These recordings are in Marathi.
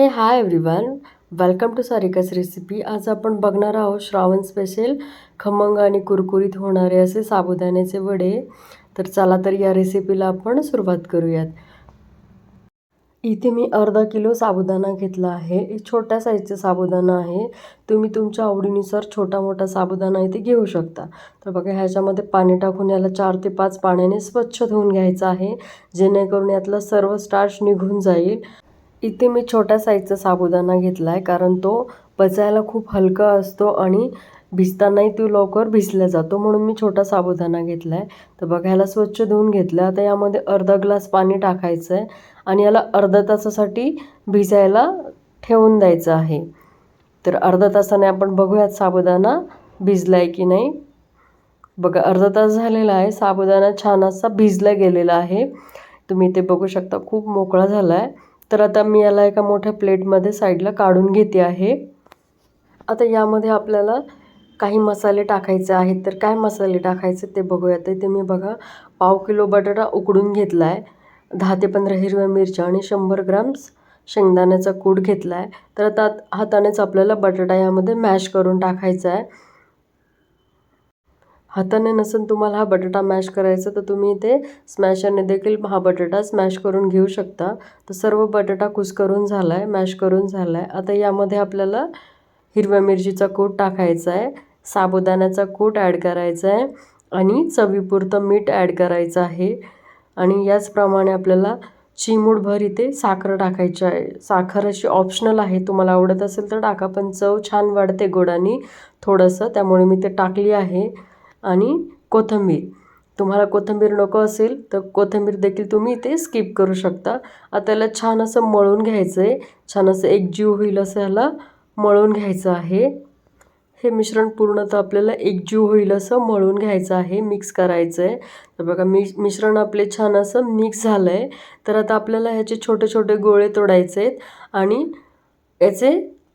Hey hi everyone welcome to सारिकाच रेसिपी आज आपण बघणार आहोत श्रावण स्पेशल खमंग आणि कुरकुरीत होणारे असे साबुदाण्याचे वडे. तर चला तर या रेसिपीला आपण सुरुवात करूयात. इथे मी अर्धा किलो साबुदाणा घेतला आहे. एक छोट्या साईजचं साबुदाणा आहे. तुम्ही तुमच्या आवडीनुसार छोटा मोठा साबुदाणा इथे घेऊ शकता. तर बघा ह्याच्यामध्ये पाणी टाकून याला चार ते पाच पाण्याने स्वच्छ धुवून घ्यायचं आहे. जेणेकरून यातलं सर्व स्टार्च निघून जाईल. इथे मी छोट्या साईजचा साबुदाणा घेतला आहे कारण तो पचायला खूप हलका असतो आणि भिजतानाही तो लवकर भिजला जातो म्हणून मी छोटा साबुदाणा घेतला आहे तर बघायला स्वच्छ धुवून घेतलं. आता यामध्ये अर्धा ग्लास पाणी टाकायचं आहे आणि याला अर्धा तासासाठी भिजायला ठेवून द्यायचं आहे. तर अर्धा तासाने आपण बघूयात साबुदाणा भिजला आहे की नाही. बघा अर्धा तास झालेला आहे. साबुदाणा छान असा भिजला गेलेला आहे. तुम्ही ते बघू शकता खूप मोकळा झाला आहे तर आता मी याला एका मोठ्या प्लेटमध्ये साईडला काढून घेते आहे. आता यामध्ये आपल्याला काही मसाले टाकायचे आहेत. तर काय मसाले टाकायचे ते बघूयात. ते मी बघा पाव किलो बटाटा उकडून घेतला आहे दहा ते पंधरा हिरव्या मिरच्या आणि शंभर ग्राम्स शेंगदाण्याचा कूट घेतला आहे तर आता हातानेच आपल्याला बटाटा यामध्ये मॅश करून टाकायचा आहे. हाताने नसेल तुम्हाला हा बटाटा मॅश करायचा तर तुम्ही इथे स्मॅशरने देखील हा बटाटा स्मॅश करून घेऊ शकता. तर सर्व बटाटा कुस्करून झाला आहे मॅश करून झाला आहे आता यामध्ये आपल्याला हिरव्या मिरचीचा कूट टाकायचा आहे साबुदाण्याचा कूट ॲड करायचा आहे आणि चवीपुरतं मीठ ॲड करायचं आहे. आणि याचप्रमाणे आपल्याला चिमूटभर इथे साखर टाकायची आहे. साखर अशी ऑप्शनल आहे तुम्हाला आवडत असेल तर टाका पण चव छान वाढते गोडानी थोडंसं त्यामुळे मी ते टाकली आहे. आणि कोथिंबीर. तुम्हाला कोथिंबीर नको असेल तर कोथिंबीर देखील तुम्ही इथे स्किप करू शकता. आता त्याला छान असं मळून घ्यायचं आहे छान असं एकजीव होईल असं ह्याला मळून घ्यायचं आहे. हे मिश्रण पूर्णतः आपल्याला एकजीव होईल असं मळून घ्यायचं आहे. मिक्स करायचं आहे तर बघा मि मिश्रण आपले छान असं मिक्स झालं आहे तर आता आपल्याला ह्याचे छोटे छोटे गोळे तोडायचे आहेत आणि याचे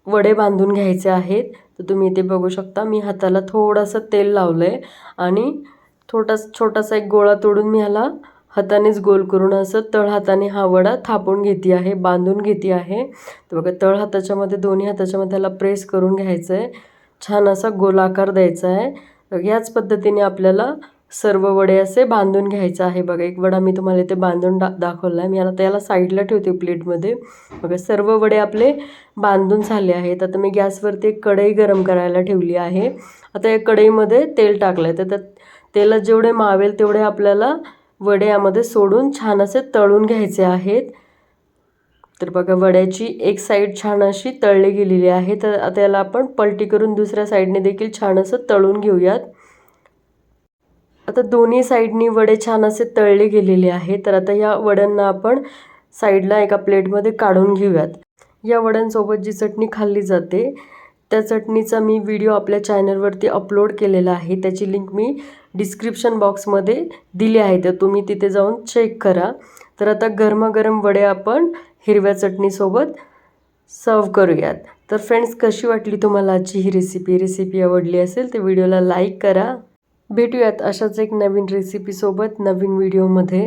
वडे बांधून घ्यायचे आहेत. तर तुम्ही इथे बघू शकता. मी हाताला थोडंसं तेल लावलं आहे आणि थोडा छोटासा एक गोळा तोडून मी ह्याला हातानेच गोल करून असं तळ हाताने हा वडा थापून घेते आहे बांधून घेते आहे. तर बघा तळ हाताच्यामध्ये दोन्ही हाताच्यामध्ये ह्याला प्रेस करून घ्यायचं आहे छान असा गोलाकार द्यायचा आहे याच पद्धतीने आपल्याला सर्व वडे असे बांधून घ्यायचं आहे. बघा एक वडा मी तुम्हाला इथे बांधून डा दाखवला आहे मी याला त्याला साईडला ठेवते प्लेटमध्ये. बघा सर्व वडे आपले बांधून झाले आहेत. आता मी गॅसवरती एक कढई गरम करायला ठेवली आहे. आता या कढईमध्ये तेल टाकलं आहे तर त्या तेलात जेवढे मावेल तेवढे आपल्याला वडे यामध्ये सोडून छान असे तळून घ्यायचे आहेत. तर बघा वड्याची एक साईड छान अशी तळली गेलेली आहे. तर आता याला आपण पलटी करून दुसऱ्या साईडने देखील छान असं तळून घेऊयात. आता दोन्ही साईडनी वडे छान असे तळले गेलेले आहे तर आता या वड्यांना आपण साईडला एका प्लेटमध्ये काढून घेऊयात. या वड्यांसोबत जी चटणी खाल्ली जाते त्या चटणीचा मी व्हिडिओ आपल्या चॅनलवरती अपलोड केलेला आहे. त्याची लिंक मी डिस्क्रिप्शन बॉक्समध्ये दिली आहे. तर तुम्ही तिथे जाऊन चेक करा. तर आता गरमागरम वडे आपण हिरव्या चटणीसोबत सर्व करूयात. तर फ्रेंड्स कशी वाटली तुम्हाला आजची ही रेसिपी रेसिपी आवडली असेल तर व्हिडिओला लाईक करा. भेटूयात अशाच एक नवीन रेसिपीसोबत नवीन व्हिडिओमध्ये